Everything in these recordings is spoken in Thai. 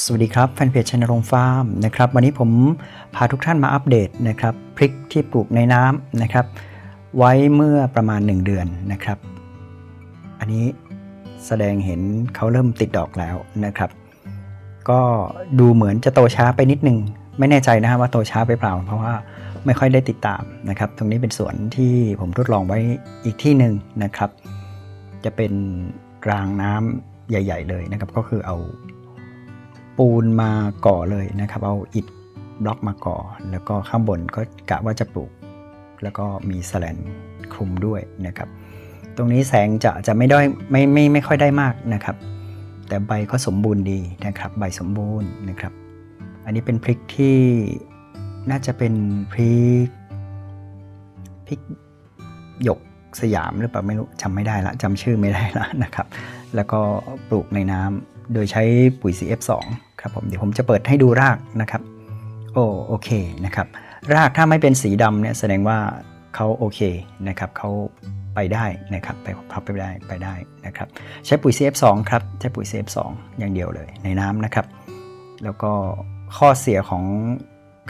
สวัสดีครับแฟนเพจชนรงฟาร์มนะครับวันนี้ผมพาทุกท่านมาอัปเดตนะครับพริกที่ปลูกในน้ำนะครับ ไว้เมื่อประมาณ 1 เดือนนะครับ อันนี้แสดงเห็นเขาเริ่มติดดอกแล้วนะครับ ก็ดูเหมือนจะโตช้าไปนิดนึง ไม่แน่ใจนะฮะว่าโตช้าไปเปล่า เพราะว่าไม่ค่อยได้ติดตามนะครับ ตรงนี้เป็นสวนที่ผมทดลองไว้อีกที่หนึ่งนะครับ จะเป็นรางน้ำใหญ่ ๆ เลยนะครับ ก็คือเอา ปูนมาก่อเลยนะครับ เอาอิฐบล็อกมาก่อ แล้วก็ข้างบนก็กะว่าจะปลูก แล้วก็มีแสแลนคลุมด้วยนะครับ ตรงนี้แสงจะจะไม่ได้ไม่ไม่ไม่ค่อยได้มากนะครับ แต่ใบก็สมบูรณ์ดีนะครับ ใบสมบูรณ์นะครับ อันนี้เป็นพริกที่น่าจะเป็นพริกพริกหยกสยามหรือเปล่าไม่รู้จำไม่ได้ละจำชื่อไม่ได้ละนะครับ แล้วก็ปลูกในน้ำ โดยใช้ปุ๋ย CF2 ครับผมเดี๋ยวผมจะเปิดให้ดูรากนะครับโอ้โอเคนะครับรากถ้าไม่เป็นสีดำเนี่ยแสดงว่าเขาโอเคนะครับเขาไปได้นะครับไปพับไปได้ไปได้นะครับใช้ปุ๋ย CF2 ครับใช้ปุ๋ย CF2 อย่างเดียวเลยในน้ำนะครับ แล้วก็ข้อเสียของ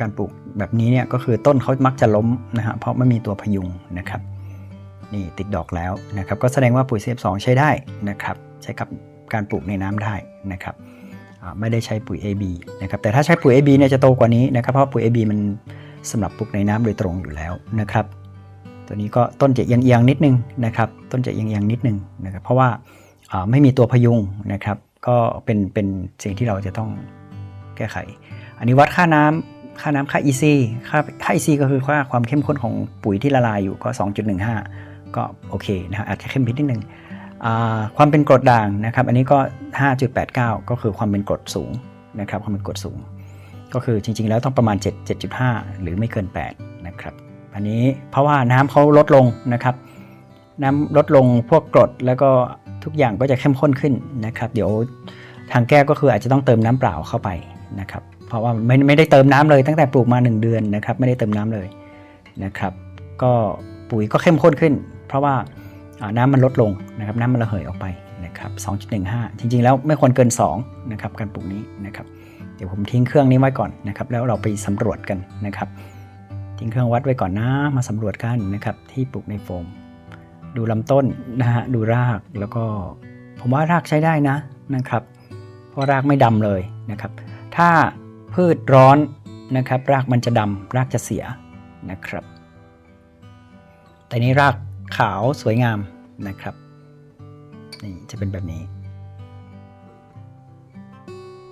การปลูกแบบนี้เนี่ยก็คือต้นเขามักจะล้มนะฮะเพราะไม่มีตัวพยุงนะครับนี่ติดดอกแล้วนะครับก็แสดงว่าปุ๋ย CF2 ใช้ได้นะครับใช้กับ การปลูกในน้ำได้นะครับไม่ได้ใช้ปุ๋ย AB นะครับแต่ถ้าใช้ปุ๋ย AB เนี่ยจะโตกว่านี้นะครับเพราะปุ๋ย AB มันสำหรับปลูกในน้ำโดยตรงอยู่แล้วนะครับ ตัวนี้ก็ต้นจะเอียงๆนิดนึงนะครับ ต้นจะเอียงๆนิดนึงนะครับเพราะว่าไม่มีตัวพยุงนะครับ ก็เป็นเป็นสิ่งที่เราจะต้องแก้ไข อันนี้วัดค่าน้ำค่าน้ำค่า EC ค่าค่า EC ก็คือค่าความเข้มข้นของปุ๋ยที่ละลายอยู่ก็ 2.15 ก็โอเคนะฮะอาจจะเข้มพิดนิดนึงอ่า ความเป็นกรดด่างนะครับ อันนี้ก็ 5.89 ก็คือความเป็นกรดสูงนะครับ ความเป็นกรดสูง ก็คือจริง ๆ แล้วต้องประมาณ 7 7.5 หรือไม่เกิน 8 นะครับ อันนี้เพราะว่าน้ำเขาลดลงนะครับ น้ำลดลงพวกกรดแล้วก็ทุกอย่างก็จะเข้มข้นขึ้นนะครับ เดี๋ยวทางแก้ก็คืออาจจะต้องเติมน้ำเปล่าเข้าไปนะครับ เพราะว่าไม่ไม่ได้เติมน้ำเลยตั้งแต่ปลูกมา 1 เดือนนะครับ ไม่ได้เติมน้ำเลยนะครับ ก็ปุ๋ยก็เข้มข้นขึ้น เพราะว่า น้ำมันลดลงนะครับน้ำมันระเหยออกไปนะครับ2.15 จริงๆ แล้วไม่ควรเกิน2นะครับการปลูกนี้นะครับเดี๋ยวผมทิ้งเครื่องนี้ไว้ก่อนนะครับแล้วเราไปสำรวจกันนะครับ ทิ้งเครื่องวัดไว้ก่อนนะมาสำรวจกันนะครับที่ปลูกในโฟม ดูลำต้นนะฮะดูรากแล้วก็ผมว่ารากใช้ได้นะนะครับเพราะรากไม่ดำเลยนะครับ ถ้าพืชร้อนนะครับ รากมันจะดำรากจะเสียนะครับ แต่นี้ราก ขาวสวยงามนะครับนี่จะเป็นแบบนี้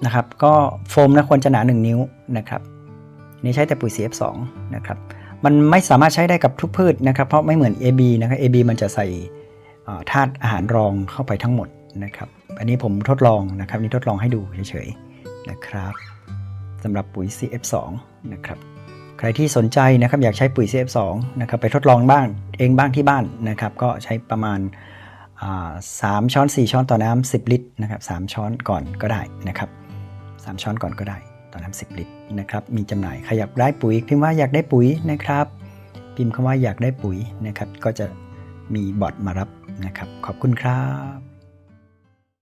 นะครับ ก็โฟมนะควรจะหนา 1 นิ้วนะครับนี่ใช้แต่ปุ๋ย CF2 นะครับมันไม่สามารถใช้ได้กับทุกพืชนะครับ เพราะไม่เหมือน AB นะครับ AB มันจะใส่ธาตุอาหารรองเข้าไปทั้งหมดนะครับ อันนี้ผมทดลองนะครับนี่ทดลองให้ดูเฉยๆนะครับสำหรับปุ๋ย CF2 นะครับ ใครที่สนใจนะครับอยากใช้ปุ๋ย CF2 นะครับไปทดลองบ้างเองบ้างที่บ้านนะครับก็ใช้ประมาณสามช้อน 4 ช้อนต่อน้ำ10 ลิตรนะครับสามช้อนก่อนก็ได้นะครับ3ช้อนก่อนก็ได้ต่อน้ำ10 ลิตรนะครับมีจำหน่ายใครอยากได้ปุ๋ย พิมพ์ว่าอยากได้ปุ๋ยนะครับ พิมพ์คำว่าอยากได้ปุ๋ยนะครับก็จะมีบอทมารับนะครับขอบคุณครับ